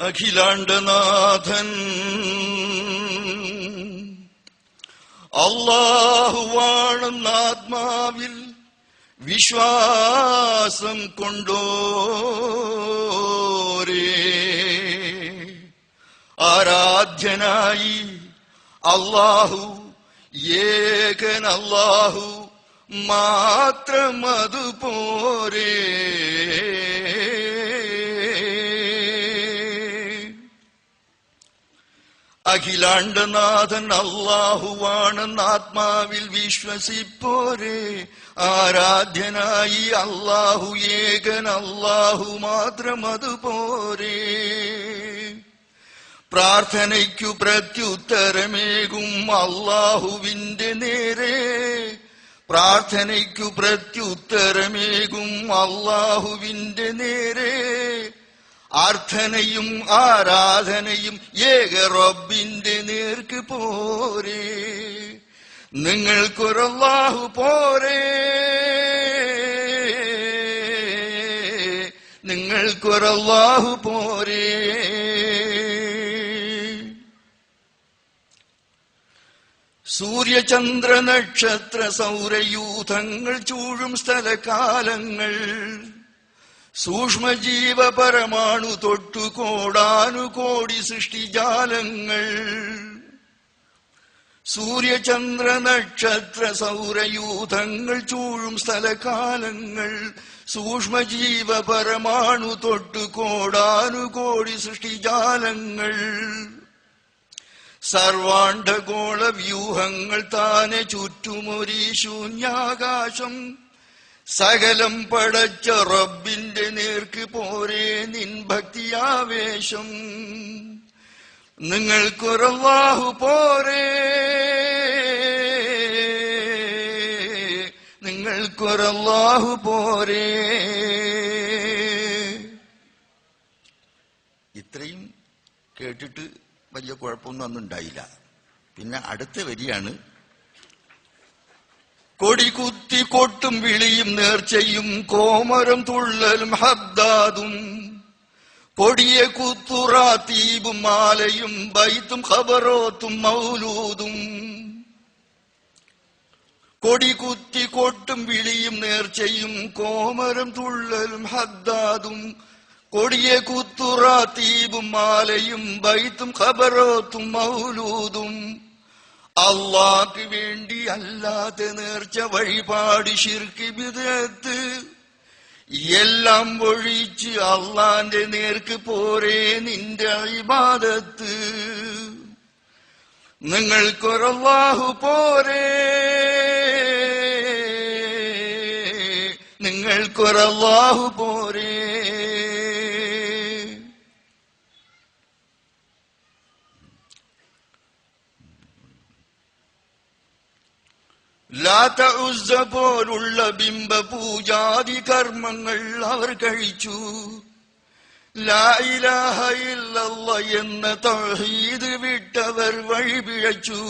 അഖിലാണ്ടനാഥൻ അള്ളാഹുവാണെന്ന ആത്മാവിൽ വിശ്വാസം കൊണ്ടോരേ. ആരാധ്യനായി അള്ളാഹു ഏകൻ അള്ളാഹു മാത്രം അഖിലാണ്ടനാഥൻ അള്ളാഹുവാണെന്ന് ആത്മാവിൽ വിശ്വസിപ്പോരെ. ആരാധ്യനായി അള്ളാഹു ഏകൻ അള്ളാഹു മാത്രം അതുപോരെ പ്രാർത്ഥനയ്ക്കു പ്രത്യുത്തരമേകും അള്ളാഹുവിന്റെ നേരെ. പ്രാർത്ഥനയ്ക്കു പ്രത്യുത്തരമേകും അള്ളാഹുവിന്റെ നേരെ. ആർത്ഥനയും ആരാധനയും ഏക റബ്ബിന്റെ നേർക്ക് പോരെ. നിങ്ങൾക്കൊരല്ലാഹു പോരെ. നിങ്ങൾക്കൊരല്ലാഹു പോരെ. സൂര്യചന്ദ്ര നക്ഷത്ര സൗരയൂഥങ്ങൾ ചൂഴും സ്ഥലകാലങ്ങൾ സൂക്ഷ്മജീവ പരമാണു തൊട്ടു കോടാനുകോടി സൃഷ്ടിജാലങ്ങൾ സൂര്യചന്ദ്ര നക്ഷത്ര സൗരയൂഥങ്ങൾ ചൂഴും സ്ഥലകാലങ്ങൾ. സൂക്ഷ്മജീവ പരമാണു തൊട്ടു കോടാനുകോടി സൃഷ്ടിജാലങ്ങൾ സർവാണ്ഡഗോള വ്യൂഹങ്ങൾ താനെ ചുറ്റുമൊരീ ശൂന്യാകാശം. സകലം പടച്ച റബ്ബിന്റെ നേർക്ക് പോരെ നിൻ ഭക്തിയാവേശം. പോരേ. പോരെ നിങ്ങൾക്കൊരല്ലാഹു പോരെ. ഇത്രയും കേട്ടിട്ട് വലിയ കുഴപ്പമൊന്നും അന്നുണ്ടായില്ല. പിന്നെ അടുത്ത വരിയാണ്. കൊടി കുത്തി കൊട്ടും വിളിയും നേർച്ചയും കോമരം തുള്ളലും ഹദ്ദാദും കൊടിയെ കുത്തുറാത്തീബും മാലയും ബൈത്തും ഖബറോത്തും മൗലൂദും. കൊടി കുത്തി കൊട്ടും വിളിയും നേർച്ചയും കോമരം തുള്ളലും ഹദ്ദാദും കൊടിയെ കുത്തുറാത്തീബും മാലയും ബൈത്തും ഖബറോത്തും മൗലൂദും. അള്ളാക്ക് വേണ്ടി അല്ലാതെ നേർച്ച വഴിപാട് ശിർക്ക് വിദത്ത് എല്ലാം ഒഴിച്ച് അള്ളാന്റെ നേർക്ക് പോരേ നിന്റെ ഇബാദത്ത്. നിങ്ങൾക്കൊരവാഹു പോരേ. നിങ്ങൾക്കൊരവാഹു പോരെ. പോലുള്ള ബിംബ പൂജാതി കർമ്മങ്ങൾ അവർ കഴിച്ചു. എന്ന തൗഹീദ് വിട്ടവർ വഴിപിഴച്ചു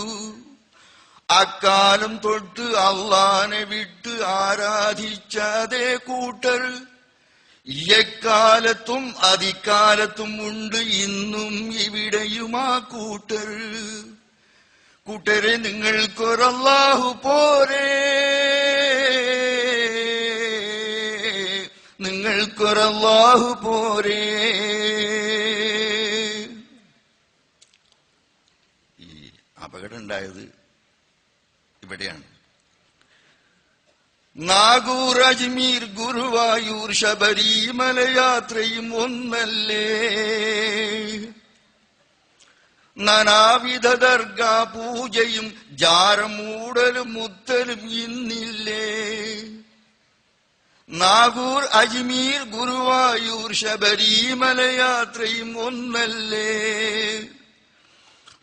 അക്കാലം തൊട്ട് അള്ളാനെ വിട്ട് ആരാധിച്ച ആരാധിച്ചതേ കൂട്ടർ. എക്കാലത്തും അതിക്കാലത്തും ഉണ്ട് ഇന്നും ഇവിടെയും ആ കൂട്ടർ. കൂട്ടരെ നിങ്ങൾക്കൊരല്ലാഹു പോരെ. നിങ്ങൾക്കൊരല്ലാഹു പോരേ. ഈ അപകടം ഉണ്ടായത് ഇവിടെയാണ്. നാഗൂർ അജ്മീർ ഗുരുവായൂർ ശബരിമല യാത്രയും ഒന്നല്ലേ? നാനാവിധ ദർഗാ പൂജയും ജാരമൂടലും മുത്തലും ഇന്നില്ലേ? നാഗൂർ അജ്മീർ ഗുരുവായൂർ ശബരിമല യാത്രയും ഒന്നല്ലേ?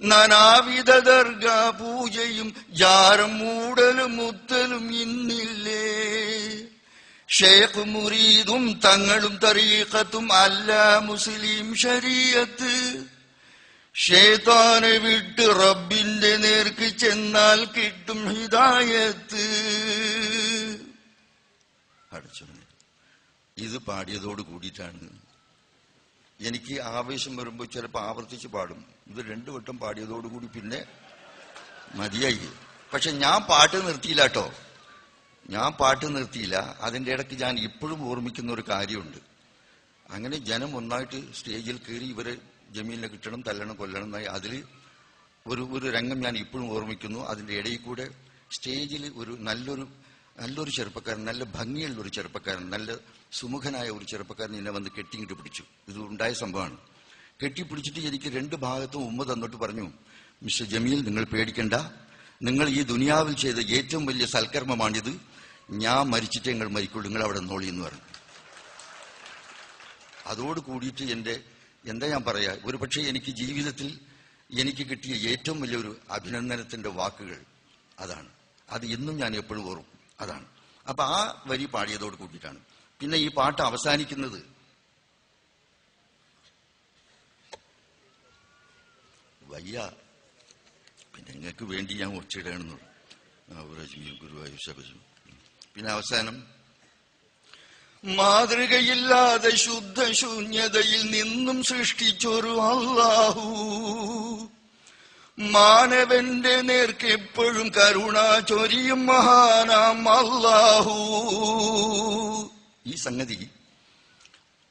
നാനാവിധ ദർഗാ പൂജയും ജാരമൂടലും മുത്തലും ഇന്നില്ലേ? ഷേഖ് മുരീദും തങ്ങളും തറീഖത്തും അല്ല മുസ്ലിം ശരീയത്ത് ഷേത്താനെ വിട്ട് റബ്ബിന്റെ നേർക്ക് ചെന്നാൽ കിട്ടും ഹിതായത്ത് ഇത് പാടിയതോട് കൂടിയിട്ടാണ്. എനിക്ക് ആവേശം വരുമ്പോൾ ചിലപ്പോൾ ആവർത്തിച്ച് പാടും. ഇത് രണ്ടു വട്ടം പാടിയതോടുകൂടി പിന്നെ മതിയായി. പക്ഷെ ഞാൻ പാട്ട് നിർത്തിയില്ല കേട്ടോ. ഞാൻ പാട്ട് നിർത്തിയില്ല. അതിന്റെ ഇടയ്ക്ക് ഞാൻ ഇപ്പോഴും ഓർമ്മിക്കുന്ന ഒരു കാര്യമുണ്ട്. അങ്ങനെ ജനം ഒന്നായിട്ട് സ്റ്റേജിൽ കയറി ഇവരെ ജമീലിനെ കിട്ടണം തല്ലണം കൊല്ലണം എന്നായി അതിൽ ഒരു ഒരു രംഗം ഞാൻ ഇപ്പോഴും ഓർമ്മിക്കുന്നു. അതിന്റെ ഇടയിൽ കൂടെ സ്റ്റേജിൽ ഒരു നല്ലൊരു നല്ലൊരു ചെറുപ്പക്കാരൻ നല്ല ഭംഗിയുള്ള ഒരു ചെറുപ്പക്കാരൻ നല്ല സുമുഖനായ ഒരു ചെറുപ്പക്കാരൻ എന്നെ വന്ന് കെട്ടിങ്ങിട്ട് പിടിച്ചു. ഇത് ഉണ്ടായ സംഭവമാണ്. കെട്ടിപ്പിടിച്ചിട്ട് എനിക്ക് രണ്ട് ഭാഗത്തും ഉമ്മ തന്നിട്ട് പറഞ്ഞു മിസ്റ്റർ ജമീൽ നിങ്ങൾ പേടിക്കണ്ട. നിങ്ങൾ ഈ ദുനിയാവിൽ ചെയ്ത ഏറ്റവും വലിയ സൽക്കർമ്മമാണിത്. ഞാൻ മരിച്ചിട്ടേ നിങ്ങൾ മരിക്കുള്ളൂ. നിങ്ങൾ അവിടെ നോളി എന്ന് പറഞ്ഞു. അതോട് കൂടിയിട്ട് എന്റെ എന്താ ഞാൻ പറയാ? ഒരു പക്ഷേ എനിക്ക് ജീവിതത്തിൽ എനിക്ക് കിട്ടിയ ഏറ്റവും വലിയൊരു അഭിനന്ദനത്തിന്റെ വാക്കുകൾ അതാണ്. അത് ഇന്നും ഞാൻ എപ്പോഴും ഓർക്കും. അതാണ്. അപ്പൊ ആ വരി പാടിയതോട് കൂട്ടിയിട്ടാണ്. പിന്നെ ഈ പാട്ട് അവസാനിക്കുന്നത് വയ്യ. പിന്നെ നിങ്ങൾക്ക് വേണ്ടി ഞാൻ ഒച്ചിടണമെന്നുള്ളൂ അവരജ്മീർ ഗുരുവായൂർ ശബജം പിന്നെ അവസാനം മാതൃകയില്ലാതെ ശുദ്ധ ശൂന്യതയിൽ നിന്നും സൃഷ്ടിച്ചൊരു അല്ലാഹു. മാനവന്റെ നേർക്ക് എപ്പോഴും കരുണ ചൊരിയും മഹാനാം അല്ലാഹു. ഈ സംഗതി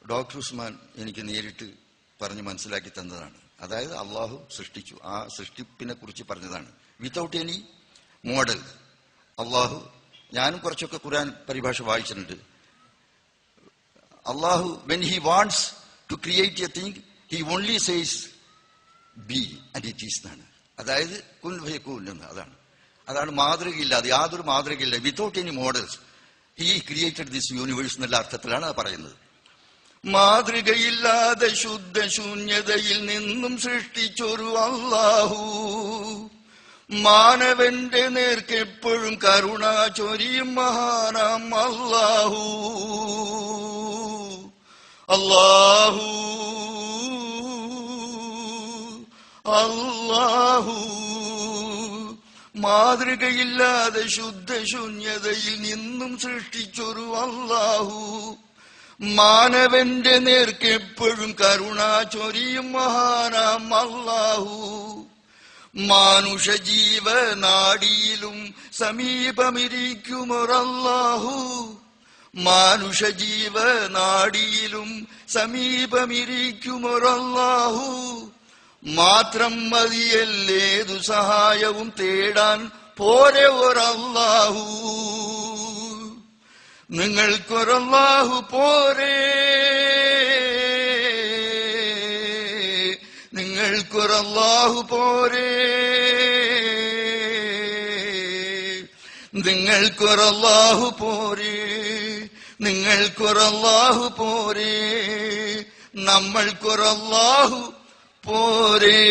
ഡോക്ടർ ഉസ്മാൻ എനിക്ക് നേരിട്ട് പറഞ്ഞ് മനസ്സിലാക്കി തന്നതാണ്. അതായത് അള്ളാഹു സൃഷ്ടിച്ചു. ആ സൃഷ്ടിപ്പിനെ കുറിച്ച് പറഞ്ഞതാണ്. വിത്തൗട്ട് എനി മോഡൽ അള്ളാഹു ഞാനും കുറച്ചൊക്കെ ഖുരാൻ പരിഭാഷ വായിച്ചിട്ടുണ്ട്. അള്ളാഹു when he wants to create a thing he only says be and it is എന്നാണ് അതായത് കുൻ ഭയക്കൂൻ എന്ന് അതാണ്. അതാണ് മാതൃകയില്ലാതെ യാതൊരു മാതൃകയില്ല. Without any models he created this universe എന്നുള്ള അർത്ഥത്തിലാണ് അത് പറയുന്നത്. മാതൃകയില്ലാതെ ശുദ്ധ ശൂന്യതയിൽ നിന്നും സൃഷ്ടിച്ചൊരു അള്ളാഹു മാനവന്റെ നേർക്കെപ്പോഴും കരുണ ചൊരിയും മഹാനാം അല്ലാഹു. അല്ലാഹു അല്ലാഹു. മാതൃകയില്ലാതെ ശുദ്ധ ശൂന്യതയിൽ നിന്നും സൃഷ്ടിച്ചൊരു അല്ലാഹു. മാനവന്റെ നേർക്ക് എപ്പോഴും കരുണ ചൊരിയും മഹാനാം അല്ലാഹു. മാനുഷ ജീവനാടിയിലും സമീപമിരിക്കുമൊരല്ലാഹു. മാനുഷ ജീവനാടിയിലും സമീപമിരിക്കുമൊരല്ലാഹു. മാത്രം മതിയല്ലേതു സഹായവും തേടാൻ പോരെ ഒരല്ലാഹു. നിങ്ങൾക്കൊരല്ലാഹു പോരെ. നിങ്ങൾക്കൊരല്ലാഹു പോരെ. നിങ്ങൾക്കൊരല്ലാഹു പോരേ. നിങ്ങൾക്കൊരല്ലാഹു പോരേ നമ്മൾക്കൊരല്ലാഹു പോരേ.